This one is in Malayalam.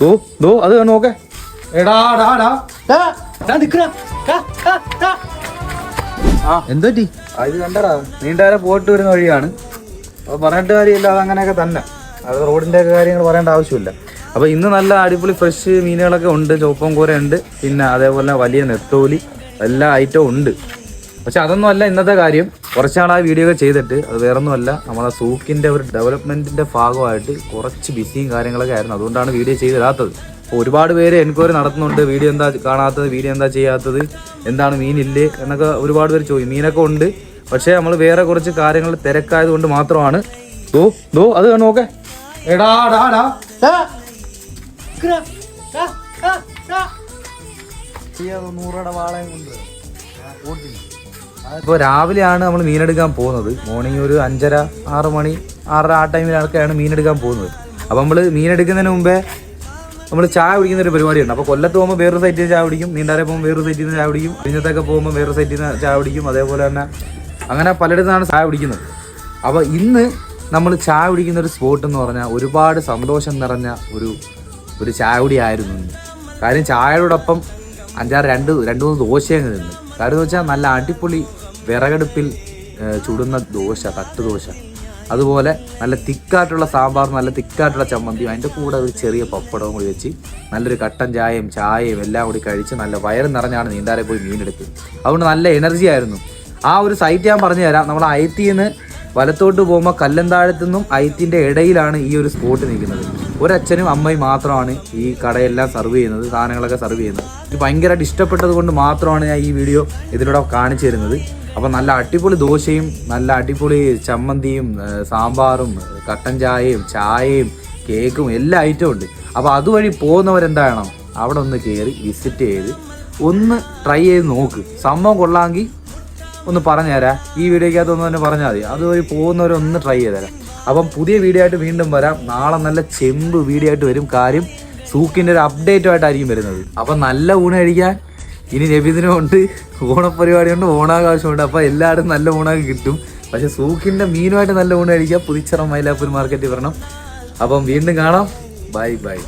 ദോ ദോ അത് നോക്കേ. എടാ ഡാ ഡാ ആ എന്തോറ്റി ആ, ഇത് കണ്ടടാ. നീണ്ടാരെ പോയിട്ട് വരുന്ന വഴിയാണ്. പറഞ്ഞിട്ട് കാര്യമില്ല അത് അങ്ങനെയൊക്കെ തന്നെ. അത് റോഡിന്റെ ഒക്കെ കാര്യങ്ങൾ പറയേണ്ട ആവശ്യമില്ല. അപ്പൊ ഇന്ന് നല്ല അടിപൊളി ഫ്രഷ് മീനുകളൊക്കെ ഉണ്ട് ചോപ്പം കൂര ഉണ്ട് പിന്നെ അതേപോലെ വലിയ നെത്തോലി എല്ലാ ഐറ്റവും ഉണ്ട്. പക്ഷെ അതൊന്നും അല്ല ഇന്നത്തെ കാര്യം. കുറച്ചാൾ ആ വീഡിയോ ഒക്കെ ചെയ്തിട്ട് അത് വേറൊന്നുമല്ല നമ്മളെ സൂക്കിന്റെ ഒരു ഡെവലപ്മെന്റിന്റെ ഭാഗമായിട്ട് കുറച്ച് ബിസിയും കാര്യങ്ങളൊക്കെ ആയിരുന്നു. അതുകൊണ്ടാണ് വീഡിയോ ചെയ്തിടാത്തത്. അപ്പോൾ ഒരുപാട് പേര് എൻക്വയറി നടത്തുന്നുണ്ട് വീഡിയോ എന്താ കാണാത്തത് വീഡിയോ എന്താ ചെയ്യാത്തത് എന്താണ് മീനില്ലേ എന്നൊക്കെ ഒരുപാട് പേര് ചോദിക്കും. മീനൊക്കെ ഉണ്ട് പക്ഷേ നമ്മൾ വേറെ കുറച്ച് കാര്യങ്ങൾ തിരക്കായത് കൊണ്ട് മാത്രമാണ്. ദോ ദോ അത് നോക്കേ. എടാ ഡാ ഡാ നൂറയുടെ വാളയും കൊണ്ട്. ഇപ്പോൾ രാവിലെയാണ് നമ്മൾ മീനെടുക്കാൻ പോകുന്നത്. മോർണിംഗ് ഒരു അഞ്ചര ആറ് മണി ആറര ആ ടൈമിലൊക്കെയാണ് മീനെടുക്കാൻ പോകുന്നത്. അപ്പോൾ നമ്മൾ മീനെടുക്കുന്നതിന് മുമ്പേ നമ്മൾ ചായ കുടിക്കുന്ന ഒരു പരിപാടിയുണ്ട്. അപ്പോൾ കൊല്ലത്ത് പോകുമ്പോൾ വേറൊരു സൈറ്റിൽ ചായ കുടിക്കും. നീണ്ടാരെ പോകുമ്പോൾ വേറൊരു സൈറ്റിൽ നിന്ന് ചായ കുടിക്കും. വിഴിഞ്ഞത്തൊക്കെ പോകുമ്പോൾ വേറൊരു സൈറ്റിൽ നിന്ന് ചായ കുടിക്കും. അതേപോലെ തന്നെ അങ്ങനെ പലയിടത്താണ് ചായ കുടിക്കുന്നത്. അപ്പോൾ ഇന്ന് നമ്മൾ ചായ കുടിക്കുന്ന ഒരു സ്പോട്ട് എന്ന് പറഞ്ഞാൽ ഒരുപാട് സന്തോഷം നിറഞ്ഞ ഒരു ഒരു ചായ കുടിയായിരുന്നു കാര്യം ചായയോടൊപ്പം അഞ്ചാറ് രണ്ട് രണ്ട് മൂന്ന് ദോശയങ്ങ് തിന്നു. കാര്യം എന്ന് വെച്ചാൽ നല്ല അടിപൊളി വിറകടുപ്പിൽ ചുടുന്ന ദോശ തട്ട് ദോശ. അതുപോലെ നല്ല തിക്കായിട്ടുള്ള സാമ്പാർ നല്ല തിക്കായിട്ടുള്ള ചമ്മന്തിയും അതിന്റെ കൂടെ ഒരു ചെറിയ പപ്പടവും കൂടി വെച്ച് നല്ലൊരു കട്ടൻ ചായയും ചായയും എല്ലാം കൂടി കഴിച്ച് നല്ല വയറ് നിറഞ്ഞാണ് നീന്താരെ പോയി മീനെടുത്ത് അതുകൊണ്ട് നല്ല എനർജി ആയിരുന്നു. ആ ഒരു സൈറ്റ് ഞാൻ പറഞ്ഞു തരാം. നമ്മൾ ഐ നിന്ന് വലത്തോട്ട് പോകുമ്പോൾ കല്ലന്താഴത്തു നിന്നും ഐത്തിന്റെ ഇടയിലാണ് ഈ ഒരു സ്പോട്ട് നിൽക്കുന്നത്. ഒരച്ഛനും അമ്മയും മാത്രമാണ് ഈ കടയെല്ലാം സർവ് ചെയ്യുന്നത് സാധനങ്ങളൊക്കെ സർവ് ചെയ്യുന്നത്. ഇത് ഭയങ്കരമായിട്ട് ഇഷ്ടപ്പെട്ടത് കൊണ്ട് മാത്രമാണ് ഞാൻ ഈ വീഡിയോ ഇതിലൂടെ കാണിച്ചു തരുന്നത്. അപ്പോൾ നല്ല അടിപൊളി ദോശയും നല്ല അടിപൊളി ചമ്മന്തിയും സാമ്പാറും കട്ടൻ ചായയും ചായയും കേക്കും എല്ലാ ഐറ്റവും ഉണ്ട്. അപ്പോൾ അതുവഴി പോകുന്നവരെന്താണ് അവിടെ ഒന്ന് കയറി വിസിറ്റ് ചെയ്ത് ഒന്ന് ട്രൈ ചെയ്ത് നോക്ക്. സംഭവം കൊള്ളാമെങ്കിൽ ഒന്ന് പറഞ്ഞു തരാം ഈ വീഡിയോക്കകത്ത് ഒന്ന് തന്നെ പറഞ്ഞാൽ മതി. അതുവഴി പോകുന്നവരൊന്ന് ട്രൈ ചെയ്ത് തരാം അപ്പം പുതിയ വീഡിയോ ആയിട്ട് വീണ്ടും വരാം. നാളെ നല്ല ചെമ്പ് വീഡിയോ ആയിട്ട് വരും. കാര്യം സൂക്കിന്റെ ഒരു അപ്ഡേറ്റുമായിട്ടായിരിക്കും വരുന്നത്. അപ്പം നല്ല ഊണ് കഴിക്കാൻ ഇനി നബിദിനും ഉണ്ട് ഓണപ്പരിപാടിയുണ്ട് ഓണാഘോഷമുണ്ട്. അപ്പോൾ എല്ലാവരും നല്ല ഊണൊക്കെ കിട്ടും. പക്ഷെ സൂക്കിന്റെ മീനുമായിട്ട് നല്ല ഊണ് കഴിക്കുക പുതിച്ചറ മൈലാപ്പൂർ മാർക്കറ്റിൽ വരണം. അപ്പം വീണ്ടും കാണാം. Bye bye.